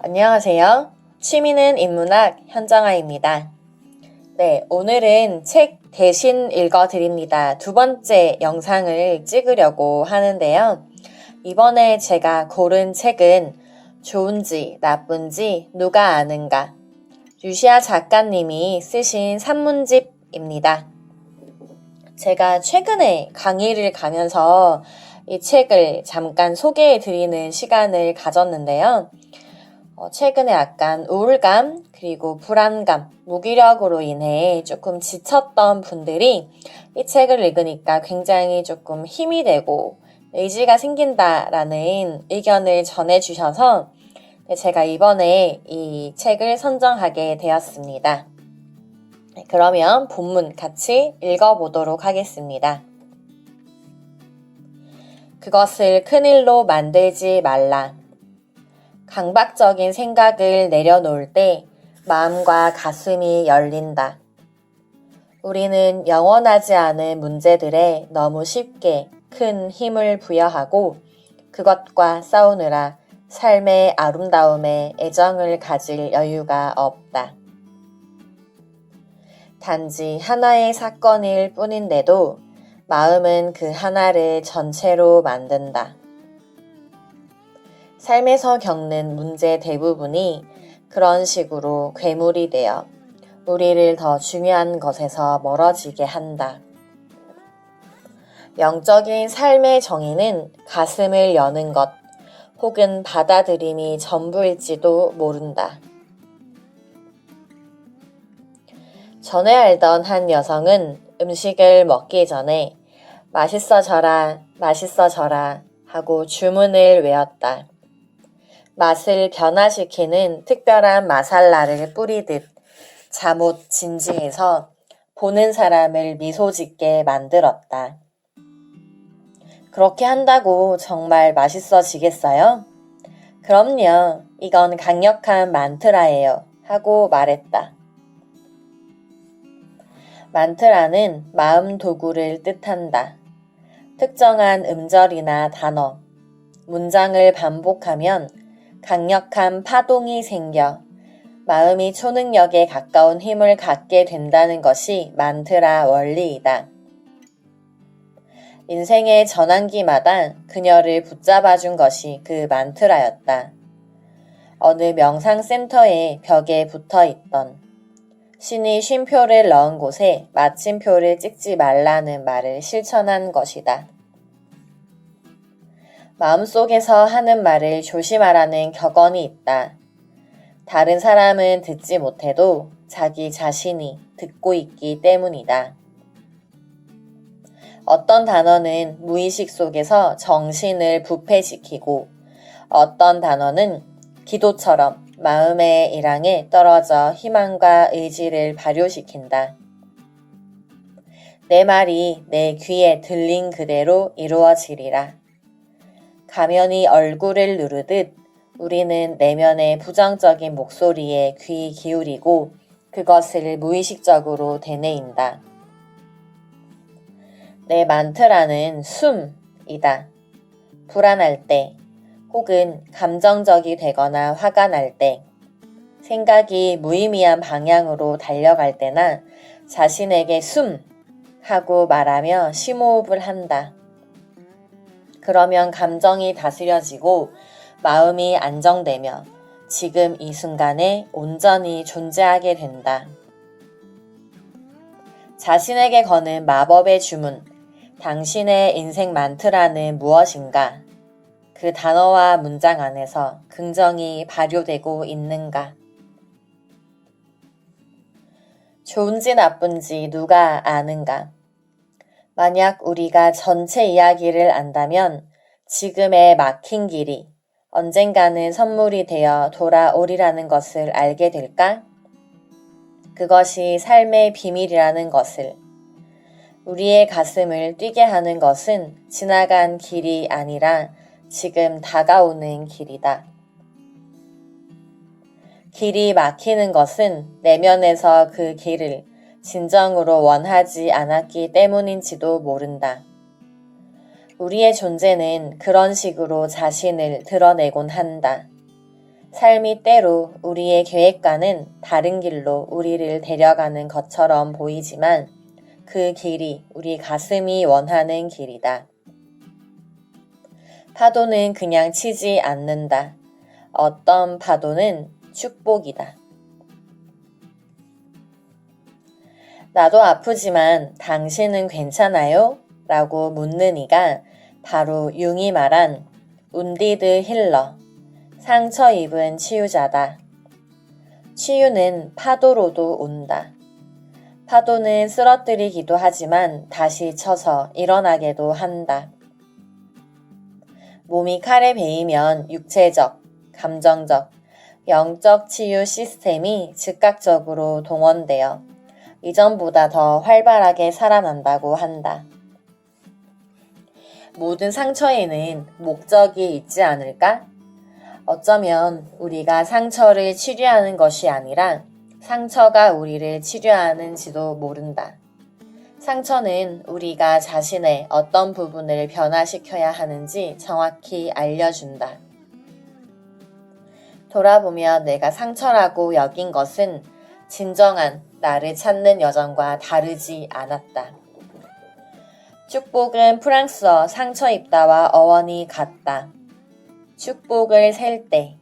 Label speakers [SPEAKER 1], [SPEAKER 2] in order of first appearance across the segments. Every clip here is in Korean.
[SPEAKER 1] 안녕하세요. 취미는 인문학 현정아입니다. 네, 오늘은 책 대신 읽어드립니다. 두 번째 영상을 찍으려고 하는데요. 이번에 제가 고른 책은 좋은지 나쁜지 누가 아는가. 유시아 작가님이 쓰신 산문집입니다. 제가 최근에 강의를 가면서 이 책을 잠깐 소개해 드리는 시간을 가졌는데요. 어, 최근에 약간 우울감, 그리고 불안감, 무기력으로 인해 조금 지쳤던 분들이 이 책을 읽으니까 굉장히 조금 힘이 되고 의지가 생긴다라는 의견을 전해주셔서 제가 이번에 이 책을 선정하게 되었습니다. 네, 그러면 본문 같이 읽어보도록 하겠습니다. 그것을 큰일로 만들지 말라. 강박적인 생각을 내려놓을 때 마음과 가슴이 열린다. 우리는 영원하지 않은 문제들에 너무 쉽게 큰 힘을 부여하고 그것과 싸우느라 삶의 아름다움에 애정을 가질 여유가 없다. 단지 하나의 사건일 뿐인데도 마음은 그 하나를 전체로 만든다. 삶에서 겪는 문제 대부분이 그런 식으로 괴물이 되어 우리를 더 중요한 것에서 멀어지게 한다. 영적인 삶의 정의는 가슴을 여는 것 혹은 받아들임이 전부일지도 모른다. 전에 알던 한 여성은 음식을 먹기 전에 맛있어져라, 맛있어져라 하고 주문을 외웠다. 맛을 변화시키는 특별한 마살라를 뿌리듯 잠옷 진지해서 보는 사람을 미소 짓게 만들었다. 그렇게 한다고 정말 맛있어지겠어요? 그럼요. 이건 강력한 만트라예요. 하고 말했다. 만트라는 마음 도구를 뜻한다. 특정한 음절이나 단어, 문장을 반복하면 강력한 파동이 생겨 마음이 초능력에 가까운 힘을 갖게 된다는 것이 만트라 원리이다. 인생의 전환기마다 그녀를 붙잡아 준 것이 그 만트라였다. 어느 명상센터의 벽에 붙어 있던 신이 쉼표를 넣은 곳에 마침표를 찍지 말라는 말을 실천한 것이다. 마음속에서 하는 말을 조심하라는 격언이 있다. 다른 사람은 듣지 못해도 자기 자신이 듣고 있기 때문이다. 어떤 단어는 무의식 속에서 정신을 부패시키고 어떤 단어는 기도처럼 마음의 일항에 떨어져 희망과 의지를 발효시킨다. 내 말이 내 귀에 들린 그대로 이루어지리라. 가면이 얼굴을 누르듯 우리는 내면의 부정적인 목소리에 귀 기울이고 그것을 무의식적으로 되뇌인다. 내 만트라는 숨이다. 불안할 때, 혹은 감정적이 되거나 화가 날 때, 생각이 무의미한 방향으로 달려갈 때나 자신에게 숨 하고 말하며 심호흡을 한다. 그러면 감정이 다스려지고 마음이 안정되며 지금 이 순간에 온전히 존재하게 된다. 자신에게 거는 마법의 주문, 당신의 인생 만트라는 무엇인가? 그 단어와 문장 안에서 긍정이 발효되고 있는가? 좋은지 나쁜지 누가 아는가? 만약 우리가 전체 이야기를 안다면 지금의 막힌 길이 언젠가는 선물이 되어 돌아오리라는 것을 알게 될까? 그것이 삶의 비밀이라는 것을 우리의 가슴을 뛰게 하는 것은 지나간 길이 아니라 지금 다가오는 길이다. 길이 막히는 것은 내면에서 그 길을 진정으로 원하지 않았기 때문인지도 모른다. 우리의 존재는 그런 식으로 자신을 드러내곤 한다. 삶이 때로 우리의 계획과는 다른 길로 우리를 데려가는 것처럼 보이지만 그 길이 우리 가슴이 원하는 길이다. 파도는 그냥 치지 않는다. 어떤 파도는 축복이다. 나도 아프지만 당신은 괜찮아요? 라고 묻는 이가 바로 융이 말한 운디드 힐러, 상처 입은 치유자다. 치유는 파도로도 온다. 파도는 쓰러뜨리기도 하지만 다시 쳐서 일어나게도 한다. 몸이 칼에 베이면 육체적, 감정적, 영적 치유 시스템이 즉각적으로 동원되어 이전보다 더 활발하게 살아난다고 한다. 모든 상처에는 목적이 있지 않을까? 어쩌면 우리가 상처를 치료하는 것이 아니라 상처가 우리를 치료하는지도 모른다. 상처는 우리가 자신의 어떤 부분을 변화시켜야 하는지 정확히 알려준다. 돌아보면 내가 상처라고 여긴 것은 진정한 나를 찾는 여정과 다르지 않았다. 축복은 프랑스어 상처 입다와 어원이 같다. 축복을 셀 때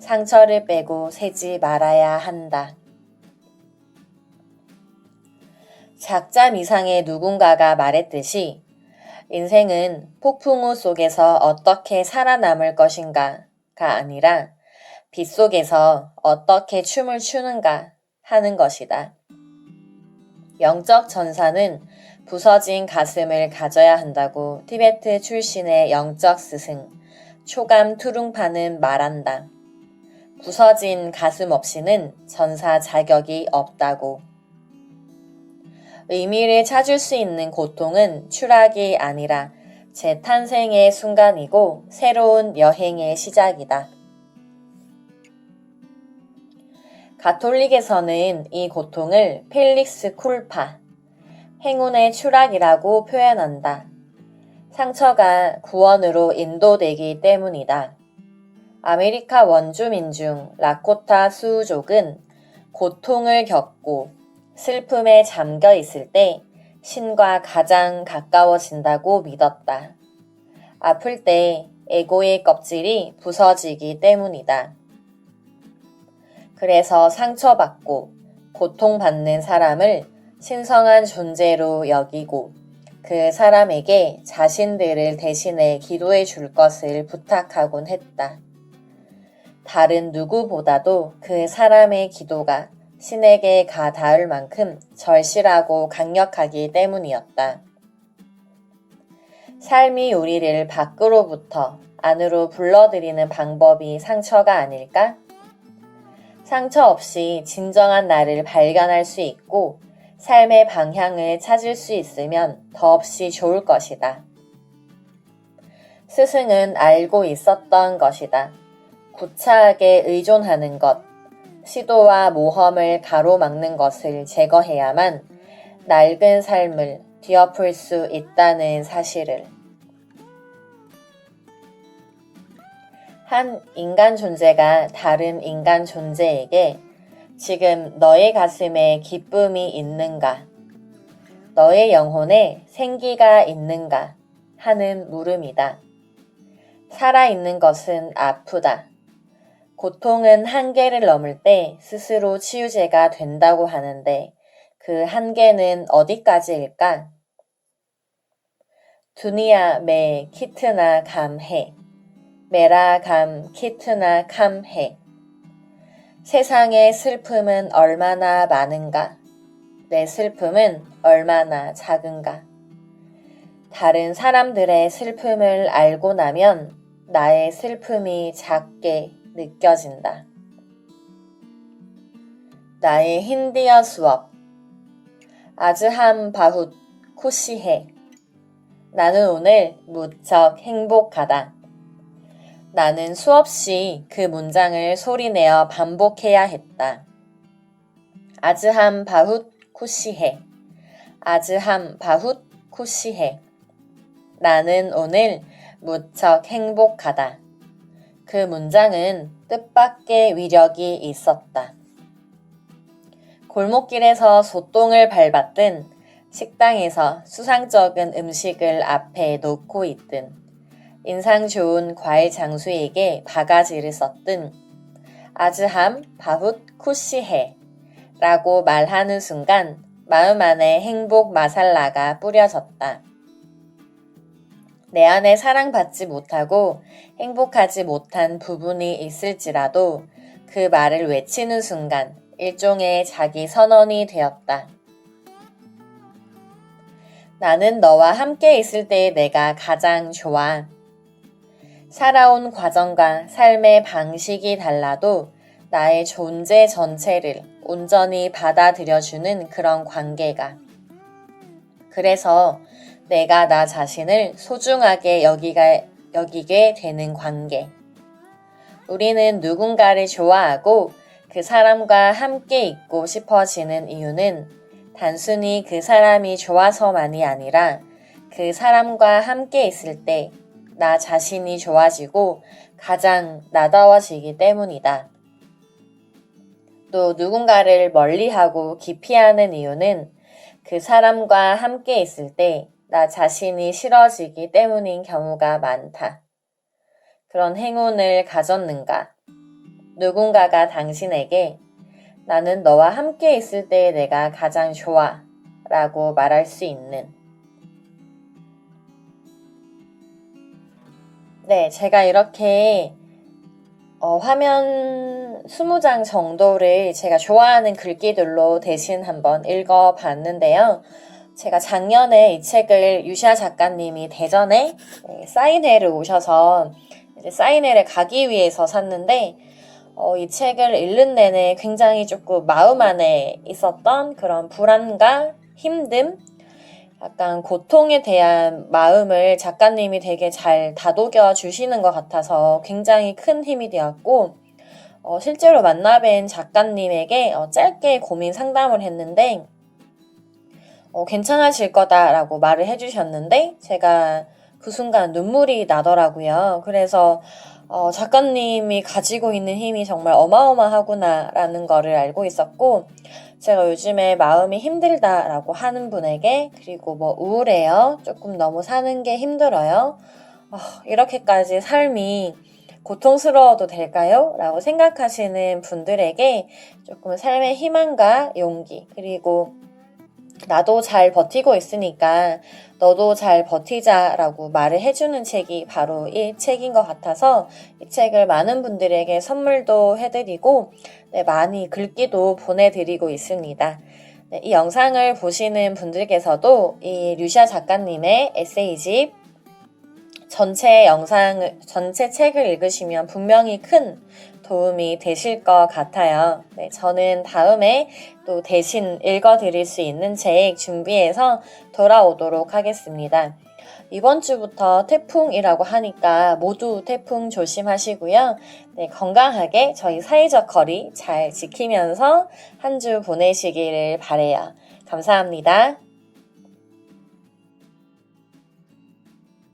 [SPEAKER 1] 상처를 빼고 세지 말아야 한다. 작자 미상의 누군가가 말했듯이 인생은 폭풍우 속에서 어떻게 살아남을 것인가가 아니라 빛 속에서 어떻게 춤을 추는가 하는 것이다. 영적 전사는 부서진 가슴을 가져야 한다고 티베트 출신의 영적 스승 초감 투룽파는 말한다. 부서진 가슴 없이는 전사 자격이 없다고. 의미를 찾을 수 있는 고통은 추락이 아니라 재탄생의 순간이고 새로운 여행의 시작이다. 가톨릭에서는 이 고통을 펠릭스 쿨파, 행운의 추락이라고 표현한다. 상처가 구원으로 인도되기 때문이다. 아메리카 원주민 중 라코타 수족은 고통을 겪고 슬픔에 잠겨 있을 때 신과 가장 가까워진다고 믿었다. 아플 때 에고의 껍질이 부서지기 때문이다. 그래서 상처받고 고통받는 사람을 신성한 존재로 여기고 그 사람에게 자신들을 대신해 기도해 줄 것을 부탁하곤 했다. 다른 누구보다도 그 사람의 기도가 신에게 가 닿을 만큼 절실하고 강력하기 때문이었다. 삶이 우리를 밖으로부터 안으로 불러들이는 방법이 상처가 아닐까? 상처 없이 진정한 나를 발견할 수 있고 삶의 방향을 찾을 수 있으면 더없이 좋을 것이다. 스승은 알고 있었던 것이다. 구차하게 의존하는 것, 시도와 모험을 가로막는 것을 제거해야만 낡은 삶을 뒤엎을 수 있다는 사실을. 한 인간 존재가 다른 인간 존재에게 지금 너의 가슴에 기쁨이 있는가? 너의 영혼에 생기가 있는가? 하는 물음이다. 살아있는 것은 아프다. 고통은 한계를 넘을 때 스스로 치유제가 된다고 하는데 그 한계는 어디까지일까? 두니야 매 키트나 감해. 메라감 키트나 캄해. 세상의 슬픔은 얼마나 많은가? 내 슬픔은 얼마나 작은가? 다른 사람들의 슬픔을 알고 나면 나의 슬픔이 작게 느껴진다. 나의 힌디어 수업. 아즈함 바훗 코시해. 나는 오늘 무척 행복하다. 나는 수없이 그 문장을 소리내어 반복해야 했다. 아즈함 바훗 쿠시해. 아즈함 바훗 쿠시해. 나는 오늘 무척 행복하다. 그 문장은 뜻밖의 위력이 있었다. 골목길에서 소똥을 밟았든 식당에서 수상쩍은 음식을 앞에 놓고 있든 인상 좋은 과일 장수에게 바가지를 썼든 아즈함 바훗 쿠시해 라고 말하는 순간 마음 안에 행복 마살라가 뿌려졌다. 내 안에 사랑받지 못하고 행복하지 못한 부분이 있을지라도 그 말을 외치는 순간 일종의 자기 선언이 되었다. 나는 너와 함께 있을 때 내가 가장 좋아. 살아온 과정과 삶의 방식이 달라도 나의 존재 전체를 온전히 받아들여주는 그런 관계가. 그래서 내가 나 자신을 소중하게 여기가, 여기게 되는 관계. 우리는 누군가를 좋아하고 그 사람과 함께 있고 싶어지는 이유는 단순히 그 사람이 좋아서만이 아니라 그 사람과 함께 있을 때 나 자신이 좋아지고 가장 나다워지기 때문이다. 또 누군가를 멀리하고 기피하는 이유는 그 사람과 함께 있을 때 나 자신이 싫어지기 때문인 경우가 많다. 그런 행운을 가졌는가? 누군가가 당신에게 나는 너와 함께 있을 때 내가 가장 좋아 라고 말할 수 있는 네, 제가 이렇게 어, 화면 20장 정도를 제가 좋아하는 글귀들로 대신 한번 읽어 봤는데요. 제가 작년에 이 책을 유시아 작가님이 대전에 네, 사인회를 오셔서 사인회를 가기 위해서 샀는데 어, 이 책을 읽는 내내 굉장히 조금 마음 안에 있었던 그런 불안과 힘듦, 약간 고통에 대한 마음을 작가님이 되게 잘 다독여 주시는 것 같아서 굉장히 큰 힘이 되었고, 어, 실제로 만나뵌 작가님에게 어, 짧게 고민 상담을 했는데, 어, 괜찮아질 거다라고 말을 해주셨는데, 제가 그 순간 눈물이 나더라고요. 그래서, 어, 작가님이 가지고 있는 힘이 정말 어마어마하구나라는 거를 알고 있었고, 제가 요즘에 마음이 힘들다라고 하는 분에게, 그리고 뭐 우울해요. 조금 너무 사는 게 힘들어요. 어, 이렇게까지 삶이 고통스러워도 될까요? 라고 생각하시는 분들에게 조금 삶의 희망과 용기, 그리고 나도 잘 버티고 있으니까 너도 잘 버티자라고 말을 해주는 책이 바로 이 책인 것 같아서 이 책을 많은 분들에게 선물도 해드리고 네, 많이 글귀도 보내드리고 있습니다. 네, 이 영상을 보시는 분들께서도 이 류시아 작가님의 에세이집 전체 영상을, 전체 책을 읽으시면 분명히 큰 도움이 되실 것 같아요. 네, 저는 다음에 또 대신 읽어드릴 수 있는 책 준비해서 돌아오도록 하겠습니다. 이번 주부터 태풍이라고 하니까 모두 태풍 조심하시고요. 네, 건강하게 저희 사회적 거리 잘 지키면서 한 주 보내시기를 바래요. 감사합니다.